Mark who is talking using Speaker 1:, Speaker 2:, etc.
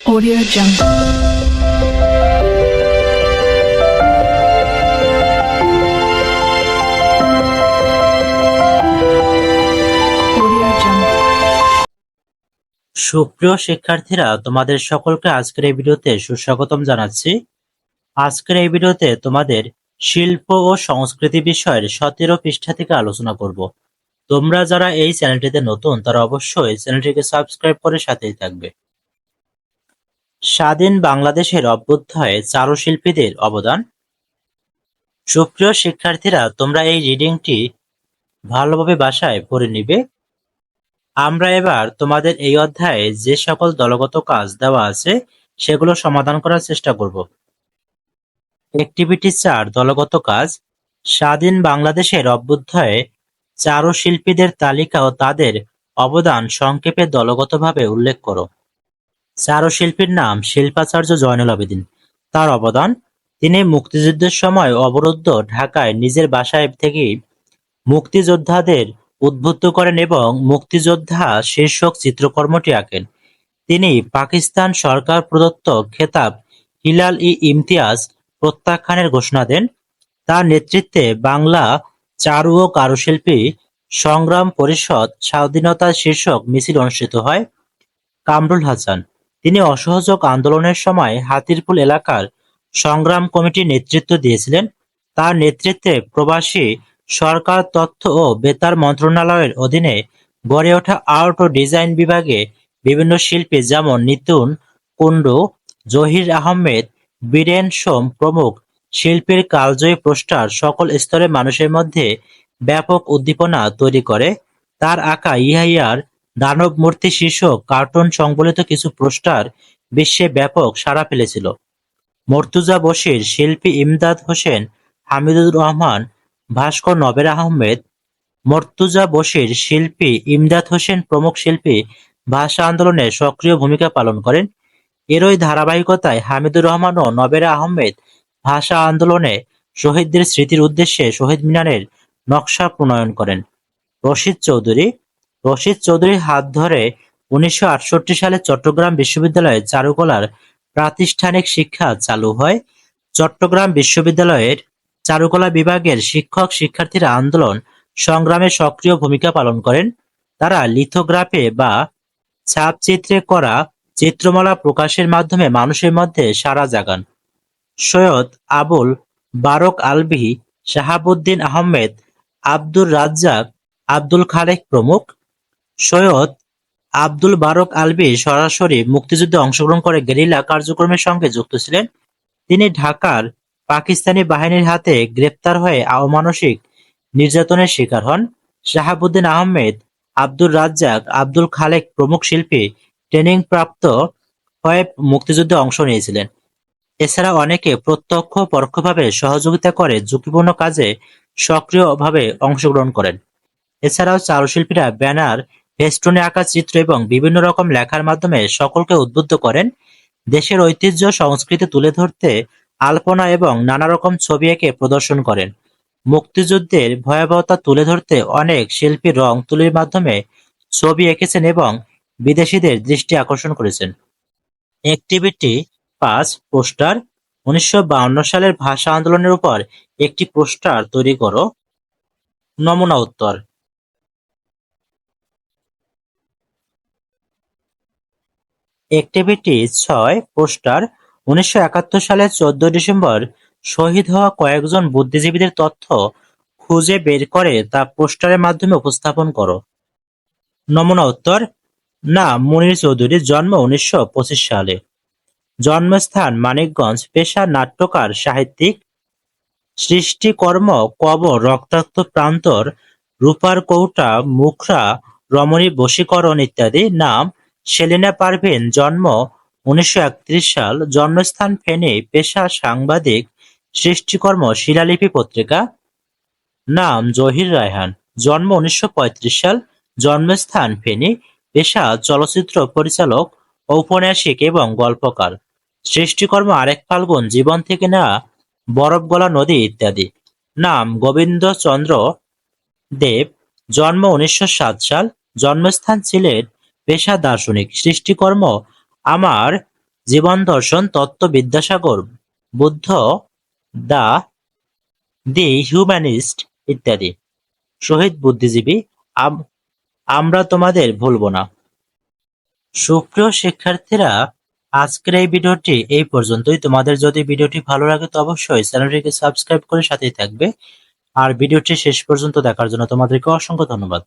Speaker 1: Audio Jungle.
Speaker 2: সুপ্রিয় শিক্ষার্থীরা, তোমাদের সকলকে আজকের এই ভিডিওতে সুস্বাগতম জানাচ্ছি। আজকের এই ভিডিওতে তোমাদের শিল্প ও সংস্কৃতি বিষয়ের সতেরো পৃষ্ঠা থেকে আলোচনা করব। তোমরা যারা এই চ্যানেলটিতে নতুন, তারা অবশ্যই চ্যানেলটিকে সাবস্ক্রাইব করে সাথেই থাকবে। স্বাধীন বাংলাদেশের অভ্যুদয়ে চারুশিল্পীদের অবদান। সুপ্রিয় শিক্ষার্থীরা, তোমরা এই রিডিংটি ভালোভাবে বাসায় পড়ে নিবে। আমরা এবার তোমাদের এই অধ্যায়ে যে সকল দলগত কাজ দেওয়া আছে, সেগুলো সমাধান করার চেষ্টা করব। অ্যাক্টিভিটি চার, দলগত কাজ। স্বাধীন বাংলাদেশের অভ্যুদয়ে চারুশিল্পীদের তালিকা ও তাদের অবদান সংক্ষেপে দলগতভাবে উল্লেখ করো। চারুশিল্পীর নাম শিল্পাচার্য জয়নুল আবেদিন। তার অবদান, তিনি মুক্তিযুদ্ধের সময় অবরুদ্ধ ঢাকায় নিজের বাসায় থেকেই মুক্তিযোদ্ধাদের উদ্বুদ্ধ করেন এবং মুক্তিযোদ্ধা শীর্ষক চিত্রকর্মটি আঁকেন। তিনি পাকিস্তান সরকার প্রদত্ত খেতাব হিলাল ই ইমতিয়াজ প্রত্যাখ্যানের ঘোষণা দেন। তার নেতৃত্বে বাংলা চারু ও কারুশিল্পী সংগ্রাম পরিষদ স্বাধীনতা শীর্ষক মিছিল অনুষ্ঠিত হয় কামরুল হাসান। তিনি অসহযোগ আন্দোলনের সময় হাতিরপুল এলাকার সংগ্রাম কমিটির নেতৃত্ব দিয়েছিলেন। তার নেতৃত্বে প্রবাসী সরকার তথ্য ও বেতার মন্ত্রণালয়ের অধীনে গড়ে ওঠা আর্ট ও ডিজাইন বিভাগে বিভিন্ন শিল্পী যেমন নিতুন কুন্ডু জহির আহমেদ, বীরেন সোম প্রমুখ শিল্পীর কালজয়ী পোস্টার সকল স্তরের মানুষের মধ্যে ব্যাপক উদ্দীপনা তৈরি করে। তার আঁকা ইহাইয়ার দানব মূর্তি শীর্ষক কার্টুন সংবলিত কিছু পোস্টার বিশ্বে ব্যাপক সাড়া ফেলেছিল। মর্তুজা বশির শিল্পী ইমদাদ হোসেন, হামিদুর রহমান, ভাস্কর নবের আহমেদ, মর্তুজা বশির শিল্পী ইমদাদ হোসেন প্রমুখ শিল্পী ভাষা আন্দোলনে সক্রিয় ভূমিকা পালন করেন। এরই ধারাবাহিকতায় হামিদুর রহমান ও নবেরা আহমেদ ভাষা আন্দোলনে শহীদদের স্মৃতির উদ্দেশ্যে শহীদ মিনারের নকশা প্রণয়ন করেন। রশিদ চৌধুরী রশিদ চৌধুরীর হাত ধরে উনিশশো আটষট্টি সালে চট্টগ্রাম বিশ্ববিদ্যালয়ে চারুকলার প্রাতিষ্ঠানিক শিক্ষা চালু হয়। চট্টগ্রাম বিশ্ববিদ্যালয়ের চারুকলা বিভাগের শিক্ষক শিক্ষার্থীরা আন্দোলন সংগ্রামে সক্রিয় ভূমিকা পালন করেন। তারা লিথোগ্রাফে বা ছাপচিত্রে করা চিত্রমালা প্রকাশের মাধ্যমে মানুষের মধ্যে সাড়া জাগান। সৈয়দ আবুল বারক আলভি শাহাবুদ্দিন আহমেদ, আব্দুর রাজ্জাক, আব্দুল খালেক প্রমুখ। সৈয়দ আব্দুল বারক আলভি সরাসরি মুক্তিযুদ্ধে অংশগ্রহণ করে গেরিলা কার্যক্রমের সঙ্গে যুক্ত ছিলেন। তিনি ঢাকার পাকিস্তানি বাহিনীর হাতে গ্রেপ্তার হয়ে অমানসিক নির্যাতনের শিকার হন। শাহাবুদ্দিন আহমেদ, আব্দুর রাজ্জাক, আব্দুল খালেক প্রমুখ শিল্পী ট্রেনিং প্রাপ্ত হয়ে মুক্তিযুদ্ধে অংশ নিয়েছিলেন। এছাড়া অনেকে প্রত্যক্ষ পরোক্ষভাবে সহযোগিতা করে ঝুঁকিপূর্ণ কাজে সক্রিয়ভাবে অংশগ্রহণ করেন। এছাড়াও চারুশিল্পীরা ব্যানার ফেস্টুনে আঁকা চিত্র এবং বিভিন্ন রকম লেখার মাধ্যমে সকলকে উদ্বুদ্ধ করেন। দেশের ঐতিহ্য সংস্কৃতি তুলে ধরতে আলপনা এবং নানা রকম ছবি এঁকে প্রদর্শন করেন। মুক্তিযুদ্ধের ভয়াবহতা তুলে ধরতে অনেক শিল্পী রং তুলির মাধ্যমে ছবি এঁকেছেন এবং বিদেশিদের দৃষ্টি আকর্ষণ করেছেন। অ্যাক্টিভিটি পাঁচ পোস্টার, উনিশশো সালের ভাষা আন্দোলনের উপর একটি পোস্টার তৈরি করো। নমুনা উত্তর। অ্যাক্টিভিটি ছয় পোস্টার উনিশশো একাত্তর সালের চোদ্দ ডিসেম্বর শহীদ হওয়া কয়েকজন বুদ্ধিজীবীদের তথ্য খুঁজে বের করে তা পোস্টারের মাধ্যমে উপস্থাপন করো। নমুনা উত্তর, না, মুনির চৌধুরী জন্ম উনিশশো পঁচিশ সালে। জন্মস্থান মানিকগঞ্জ, পেশা নাট্যকার, সাহিত্যিক। সৃষ্টিকর্ম, কবর, রক্তাক্ত প্রান্তর, রূপার কৌটা, মুখরা, রমণী বশীকরণ ইত্যাদি। নাম সেলিনা পারভিন জন্ম উনিশশো একত্রিশ সাল, জন্মস্থান ফেনী, পেশা সাংবাদিক, সৃষ্টিকর্ম শিলালিপি পত্রিকা, নাম জহির রায়হান। জন্ম উনিশশো পঁয়ত্রিশ সাল, জন্মস্থান ফেনী, পেশা চলচ্চিত্র পরিচালক, ঔপন্যাসিক এবং গল্পকার। সৃষ্টিকর্ম আরেক ফাল্গুন, জীবন থেকে নেওয়া বরফ গলা নদী ইত্যাদি। নাম গোবিন্দচন্দ্র দেব। জন্ম উনিশশো সাত সাল, জন্মস্থান সিলেট পেশা দার্শনিক, সৃষ্টিকর্ম, আমার জীবন দর্শন তত্ত্ব বিদ্যাসাগর বুদ্ধ, দা, দি হিউম্যানিস্ট ইত্যাদি। শহীদ বুদ্ধিজীবী, আম- আমরা তোমাদের ভুলব না। সুপ্রিয় শিক্ষার্থীরা, আজকের এই ভিডিওটি এই পর্যন্তই। তোমাদের যদি ভিডিওটি ভালো লাগে, তো অবশ্যই চ্যানেলটিকে সাবস্ক্রাইব করে সাথেই থাকবে। আর ভিডিওটি শেষ পর্যন্ত দেখার জন্য তোমাদেরকে অসংখ্য ধন্যবাদ।